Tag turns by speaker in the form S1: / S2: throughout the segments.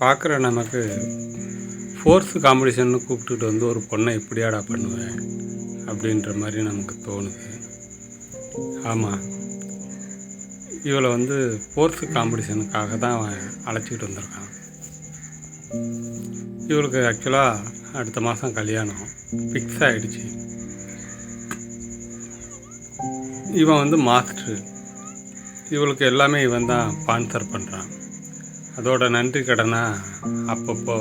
S1: பார்க்குற நமக்கு ஃபோர்ஸ் காம்படிஷன்னு கூப்பிட்டுட்டு வந்து ஒரு பொண்ணை எப்படியாடா பண்ணுவேன் அப்படின்ற மாதிரி நமக்கு தோணுது. ஆமாம் இவளை வந்து ஃபோர்ஸ் காம்படிஷனுக்காக தான் அவன் அழைச்சிக்கிட்டு வந்திருக்கான். இவளுக்கு ஆக்சுவலாக அடுத்த மாதம் கல்யாணம் ஃபிக்ஸ் ஆகிடுச்சு இவன் வந்து மாஸ்டர் இவளுக்கு எல்லாமே இவன் தான் ஸ்பான்சர் பண்ணுறான் அதோட நன்றி கடனாக அப்பப்போ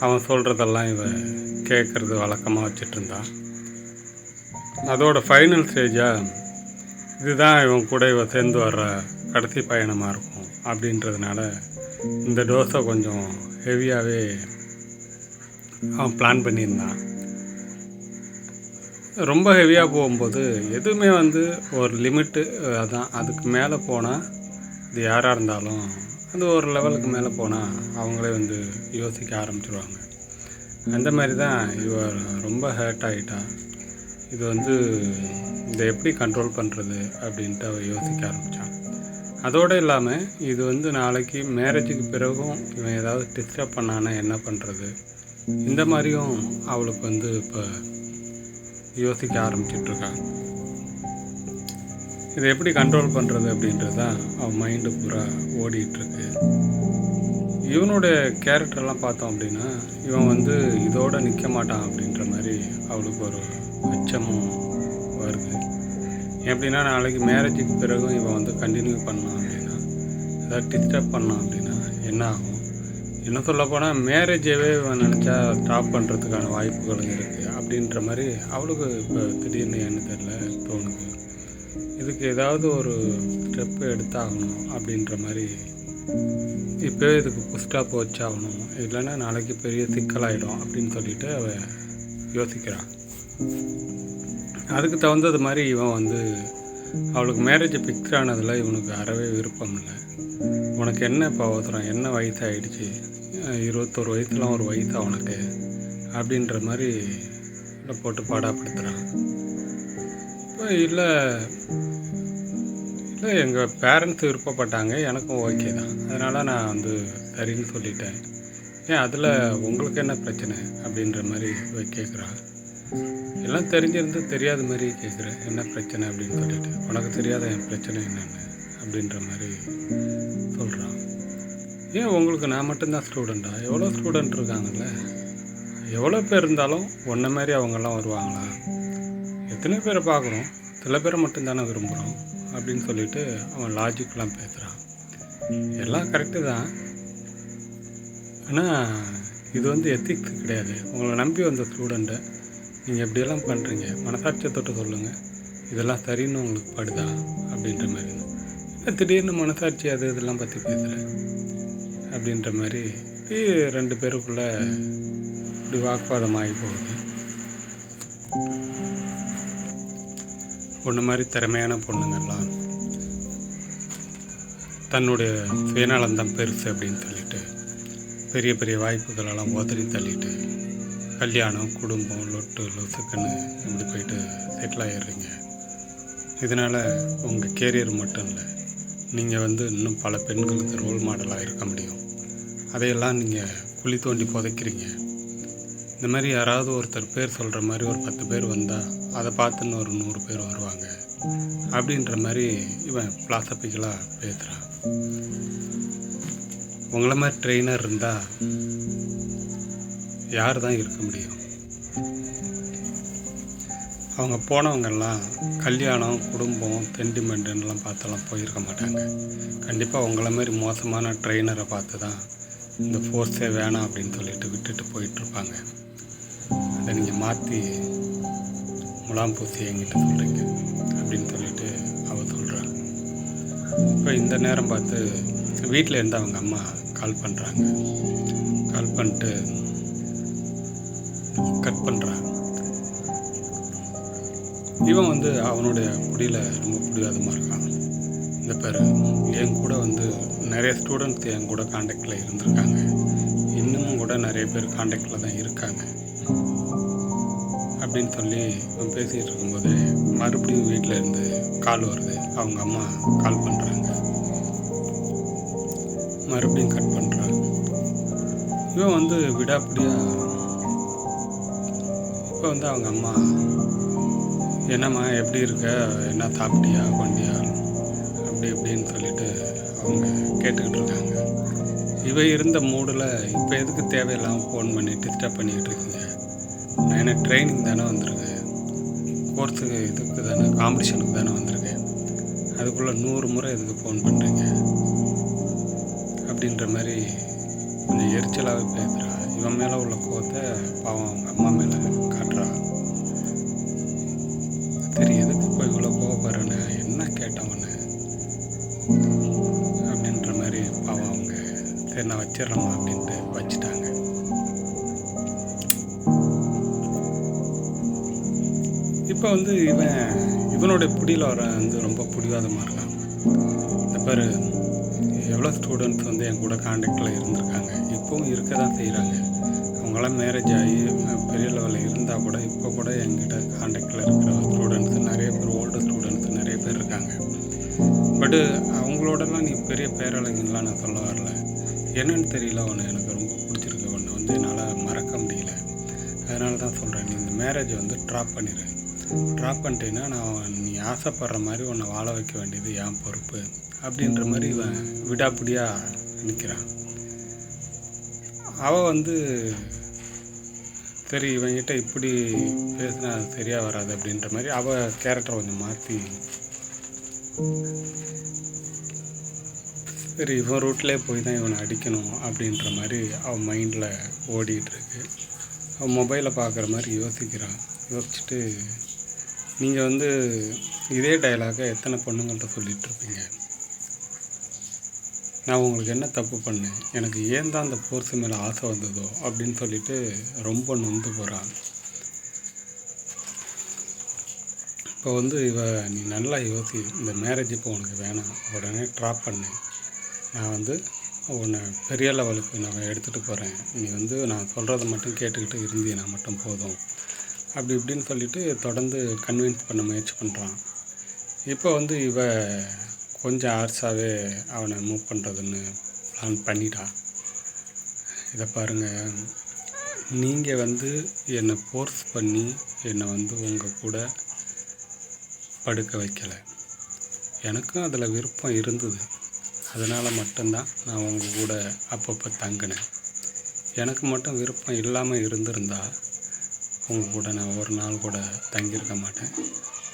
S1: அவன் சொல்கிறதெல்லாம் இவன் கேட்குறது வழக்கமாக வச்சுட்டு இருந்தான். அதோட ஃபைனல் ஸ்டேஜாக இதுதான் இவன் கூட இவன் சேர்ந்து வர்ற கடைசி பயணமாக இருக்கும் அப்படின்றதுனால இந்த டோஸை கொஞ்சம் ஹெவியாகவே அவன் பிளான் பண்ணியிருந்தான். ரொம்ப ஹெவியாக போகும்போது எதுவுமே வந்து ஒரு லிமிட்டு அதான் அதுக்கு மேலே போனால் இது யாராக இருந்தாலும் அது ஒரு லெவலுக்கு மேலே போனால் அவங்களே வந்து யோசிக்க ஆரம்பிச்சிருவாங்க. அந்த மாதிரி தான் இவர் ரொம்ப ஹேர்ட் ஆகிட்டா இது வந்து இதை எப்படி கண்ட்ரோல் பண்ணுறது அப்படின்ட்டு அவள் யோசிக்க ஆரம்பித்தான் அதோடு இல்லாமல் இது வந்து நாளைக்கு மேரேஜுக்கு பிறகும் இவன் ஏதாவது டிஸ்டர்ப் பண்ணானா என்ன பண்ணுறது இந்த மாதிரியும் அவளுக்கு வந்து இப்போ யோசிக்க ஆரம்பிச்சிட்ருக்காங்க. இதை எப்படி கண்ட்ரோல் பண்ணுறது அப்படின்றது தான் அவன் மைண்டு பூரா ஓடிட்டுருக்கு இவனுடைய கேரக்டர்லாம் பார்த்தோம் அப்படின்னா இவன் வந்து இதோட நிற்க மாட்டான் அப்படின்ற மாதிரி அவளுக்கு ஒரு அச்சமும் வருது. எப்படின்னா நாளைக்கு மேரேஜுக்கு பிறகும் இவன் வந்து கண்டினியூ பண்ணான் அப்படின்னா ஏதாவது டிஸ்டர்ப் பண்ணான் அப்படின்னா என்ன ஆகும்? என்ன சொல்ல போனால் மேரேஜவே இவன் நினச்சா ஸ்டாப் பண்ணுறதுக்கான வாய்ப்புகளும் இருக்குது அப்படின்ற மாதிரி அவளுக்கு இப்போ திடீர்னு என்ன தெரில தோணுது. இதுக்கு ஏதாவது ஒரு ஸ்டெப்பு எடுத்தாகணும் அப்படின்ற மாதிரி இப்போவே இதுக்கு புஸ்டாப் வச்சாகணும். இல்லைன்னா நாளைக்கு பெரிய சிக்கலாயிடும் அப்படின்னு சொல்லிட்டு அவள் யோசிக்கிறான் அதுக்கு தகுந்தது மாதிரி இவன் வந்து அவளுக்கு மேரேஜ் ஃபிக்ஸ் ஆனதில் இவனுக்கு அறவே விருப்பம் இல்லை. உனக்கு என்ன இப்போ அவசரம்? என்ன வயசாகிடுச்சு இருபத்தோரு வயசுலாம் ஒரு வயசா உனக்கு? அப்படின்ற மாதிரி இதை போட்டு பாடாப்படுத்துகிறான் இப்போ இல்லை. இல்லை எங்கள் பேரண்ட்ஸ் விருப்பப்பட்டாங்க. எனக்கும் ஓகே தான். அதனால் நான் வந்து சரின்னு சொல்லிட்டேன். ஏன் அதில் உங்களுக்கு என்ன பிரச்சனை அப்படின்ற மாதிரி இவ கேட்குறா எல்லாம் தெரிஞ்சிருந்து தெரியாத மாதிரி கேட்குறேன் என்ன பிரச்சனை அப்படின்னு சொல்லிட்டு. உனக்கு தெரியாத என் பிரச்சனை என்னென்னு அப்படின்ற மாதிரி சொல்கிறான் ஏன் உங்களுக்கு நான் மட்டும்தான் ஸ்டூடெண்ட்டா எவ்வளோ ஸ்டூடெண்ட் இருக்காங்கல்ல? எவ்வளோ பேர் இருந்தாலும் ஒன்றை மாதிரி அவங்கெல்லாம் வருவாங்களா எத்தனை பேரை பார்க்குறோம்? சில பேரை மட்டும்தானே விரும்புகிறோம் அப்படின்னு சொல்லிட்டு அவன் லாஜிக்கெலாம் பேசுகிறான் எல்லாம் கரெக்டு தான். ஆனால் இது வந்து எத்திக்ஸ் கிடையாது. உங்களை நம்பி வந்த ஸ்டூடெண்ட்டை நீங்கள் எப்படியெல்லாம் பண்ணுறீங்க மனசாட்சியை தொட்டு சொல்லுங்கள் இதெல்லாம் சரின்னு உங்களுக்கு படுதா? அப்படின்ற மாதிரி என்ன திடீர்னு மனசாட்சி அது இதெல்லாம் பற்றி பேசுகிறேன் அப்படின்ற மாதிரி ரெண்டு பேருக்குள்ளே இப்படி வாக்குவாதம் ஆகி போகுது பொண்ணு மாதிரி திறமையான பொண்ணுங்கள்லாம் தன்னுடைய சுயநலம்தான் பெருசு அப்படின்னு சொல்லிட்டு பெரிய பெரிய வாய்ப்புகளெல்லாம் உதறி தள்ளிட்டு கல்யாணம் குடும்பம் லொட்டு லொசுக்குன்னு இப்படி போயிட்டு செட்டில் ஆயிடுறீங்க இதனால் உங்கள் கேரியர் மட்டும் இல்லை நீங்கள் வந்து இன்னும் பல பெண்களுக்கு ரோல் மாடலாக இருக்க முடியும் அதையெல்லாம் நீங்கள் குழி தோண்டி புதைக்கிறீங்க இந்த மாதிரி யாராவது ஒருத்தர் பேர் சொல்கிற மாதிரி ஒரு பத்து பேர் வந்தால் அதை பார்த்துன்னு ஒரு நூறு பேர் வருவாங்க அப்படின்ற மாதிரி இவன் பிளாசபிக்கலாக பேசுகிறான் உங்களை மாதிரி ட்ரெயினர் இருந்தால் யார் தான் இருக்க முடியும்? அவங்க போனவங்கெல்லாம் கல்யாணம் குடும்பம் சென்டிமெண்ட்டுன்னெலாம் பார்த்தெல்லாம் போயிருக்க மாட்டாங்க. கண்டிப்பாக உங்களை மாதிரி மோசமான ட்ரெயினரை பார்த்து தான் இந்த ஃபோர்ஸே வேணாம் அப்படின்னு சொல்லிட்டு விட்டுட்டு போயிட்டுருப்பாங்க அதை நீங்கள் மாற்றி முலாம் பூசி என்கிட்ட சொல்கிறீங்க அப்படின்னு சொல்லிட்டு அவள் சொல்கிறாள் இப்போ இந்த நேரம் பார்த்து வீட்டில் இருந்து அவங்க அம்மா கால் பண்ணுறாங்க. கால் பண்ணிட்டு கட் பண்ணுறான் இவன் வந்து அவனுடைய குடியில் ரொம்ப பிடிவாதமாக இருக்கான். இந்த பேர் என் கூட வந்து நிறைய ஸ்டூடெண்ட்ஸ் என் கூட காண்டாக்டில் இருந்திருக்காங்க. இன்னமும் கூட நிறைய பேர் காண்டாக்டில் தான் இருக்காங்க. அப்படின்னு சொல்லி அவன் பேசிகிட்டு இருக்கும்போது மறுபடியும் வீட்டில் இருந்து கால் வருது. அவங்க அம்மா கால் பண்ணுறாங்க மறுபடியும் கட் பண்ணுறான் இவன் வந்து விடாப்படியாக இப்போ வந்து அவங்க அம்மா என்னம்மா எப்படி இருக்க? என்ன சாப்பிட்டியா? கொண்டியா? அப்படி இப்படின்னு சொல்லிட்டு அவங்க கேட்டுக்கிட்டு இருக்காங்க. இவ இருந்த மூடில் இப்போ எதுக்கு தேவையில்லாமல் ஃபோன் பண்ணி டிஸ்டர்ப் பண்ணிக்கிட்டு இருக்கீங்க? நான் ட்ரைனிங் தானே வந்திருக்கேன் கோர்ஸுக்கு இதுக்கு தானே காம்படிஷனுக்கு தானே வந்திருக்கேன் அதுக்குள்ளே நூறு முறை இதுக்கு ஃபோன் பண்ணுறீங்க அப்படின்ற மாதிரி கொஞ்சம் எரிச்சலாகவே பேசுகிறா இவன் மேலே உள்ள கோவத்தை பாவம் அவங்க அம்மா மேலே காட்டுறா. சரி எதுக்கு போய் இவ்வளோ கோவப்படுறேன்னு? என்ன கேட்டவன்னு அப்படின்ற மாதிரி பாவம் அவங்க. சரி நான் வச்சிடலாமா அப்படின்ட்டு வச்சுட்டாங்க. இப்போ வந்து இவன் இவனுடைய பிடியில் வர வந்து ரொம்ப பிடிவாதமாக இருக்கான் இந்த பேர் எவ்வளோ ஸ்டூடெண்ட்ஸ் வந்து என் கூட காண்டாக்டில் இருந்திருக்காங்க. இப்போவும் இருக்க தான் செய்கிறாங்க அவங்களாம் மேரேஜ் ஆகி பெரிய லெவலில் இருந்தால் கூட இப்போ கூட என்கிட்ட காண்டாக்டில் இருக்கிற ஸ்டூடெண்ட்ஸு நிறைய பேர் ஓல்டு ஸ்டூடெண்ட்ஸ் நிறைய பேர் இருக்காங்க. பட்டு அவங்களோடலாம் நீ பெரிய பேரழகின்லாம் நான் சொல்ல வரல. என்னன்னு தெரியல ஒன்று எனக்கு ரொம்ப பிடிச்சிருக்கு. ஒன்று வந்து என்னால் மறக்க முடியல. அதனால தான் சொல்கிறேன் நீ இந்த மேரேஜை வந்து ட்ராப் பண்ணிடு ட்ராப் பண்ணிட்டேன்னா நான் நீ ஆசைப்படுற மாதிரி உன்னை வாழ வைக்க வேண்டியது என் பொறுப்பு அப்படின்ற மாதிரி இவன் விடாப்பிடியாக நிற்கிறான் அவள் வந்து சரி இவன்கிட்ட இப்படி பேசினா சரியாக வராது அப்படின்ற மாதிரி அவள் கேரக்டரை கொஞ்சம் மாற்றி சரி இவன் ரூட்லேயே போய் தான் இவனை அடிக்கணும் அப்படின்ற மாதிரி அவன் மைண்டில் ஓடிட்டுருக்கு அவன் மொபைலை பார்க்குற மாதிரி யோசிக்கிறான். யோசிச்சுட்டு நீங்கள் வந்து இதே டயலாக எத்தனை பொண்ணுங்கள்ட்ட சொல்லிகிட்டு இருப்பீங்க நான் உங்களுக்கு என்ன தப்பு பண்ணேன்? எனக்கு ஏன் தான் அந்த போர்ஸ் மேலே ஆசை வந்ததோ அப்படின்னு சொல்லிட்டு ரொம்ப நொந்து போகிறான் இப்போ வந்து இவ நீ நல்லா யோசி இந்த மேரேஜ் இப்போ உனக்கு வேணாம். உடனே ட்ராப் பண்ணு. நான் வந்து உன்னை பெரிய லெவலுக்கு நான் எடுத்துகிட்டு போகிறேன் நீ வந்து நான் சொல்கிறத மட்டும் கேட்டுக்கிட்டு இருந்தீனா மட்டும் போதும். அப்படி இப்படின்னு சொல்லிட்டு தொடர்ந்து கன்வின்ஸ் பண்ண முயற்சி பண்ணுறான் இப்போ வந்து இவ கொஞ்சம் ஆர்ஸாகவே அவனை மூவ் பண்ணுறதுன்னு பிளான் பண்ணிட்டா இதை பாருங்கள் நீங்கள் வந்து என்னை ஃபோர்ஸ் பண்ணி என்னை வந்து உங்கள் கூட படுக்க வைக்கலை. எனக்கும் அதில் விருப்பம் இருந்தது. அதனால் மட்டும்தான் நான் உங்கள் கூட அப்பப்போ தங்கினேன். எனக்கு மட்டும் விருப்பம் இல்லாமல் இருந்திருந்தால் உங்கள் கூட நான் ஒரு நாள் கூட தங்கியிருக்க மாட்டேன்.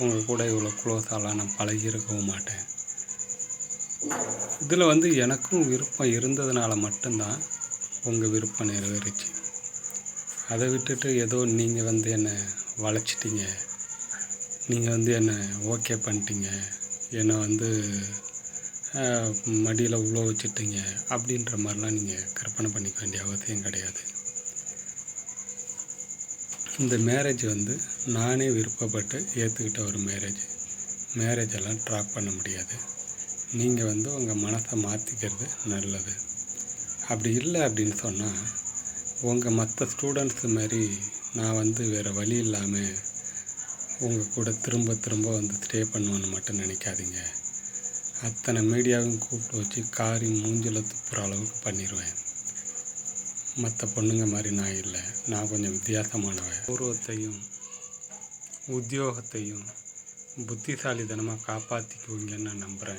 S1: உங்கள் கூட இவ்வளோ க்ளோஸாலாம் நான் பழகியிருக்கவும் மாட்டேன். இதில் வந்து எனக்கும் விருப்பம் இருந்ததுனால மட்டும்தான் உங்கள் விருப்பம் நிறைவேறிச்சு. அதை விட்டுட்டு ஏதோ நீங்கள் வந்து என்னை வளைச்சிட்டிங்க நீங்கள் வந்து என்னை ஓகே பண்ணிட்டீங்க. என்னை வந்து மடியில் உள்ள வச்சுட்டீங்க. அப்படின்ற மாதிரிலாம் நீங்கள் கற்பனை பண்ணிக்க வேண்டிய அவசியம் கிடையாது. இந்த மேரேஜ் வந்து நானே விருப்பப்பட்டு ஏற்றுக்கிட்ட ஒரு மேரேஜ் மேரேஜ் எல்லாம் ட்ராப் பண்ண முடியாது. நீங்கள் வந்து உங்கள் மனசை மாற்றிக்கிறது நல்லது. அப்படி இல்லை அப்படின்னு சொன்னால் உங்கள் மற்ற ஸ்டூடெண்ட்ஸு மாதிரி நான் வந்து வேறு வழி இல்லாமல் உங்கள் கூட திரும்ப திரும்ப வந்து ஸ்டே பண்ணுவேன்னு மட்டும் நினைக்காதீங்க. அத்தனை மீடியாவும் கூப்பிட்டு வச்சு காரி மூஞ்சில் துப்புற அளவுக்கு பண்ணிடுவேன் மற்ற பொண்ணுங்க மாதிரி நான் இல்லை. நான் கொஞ்சம் வித்தியாசமானவன். பூர்வத்தையும் உத்தியோகத்தையும் புத்திசாலித்தனமாக காப்பாற்றிக்குவீங்கன்னு நான் நம்புகிறேன்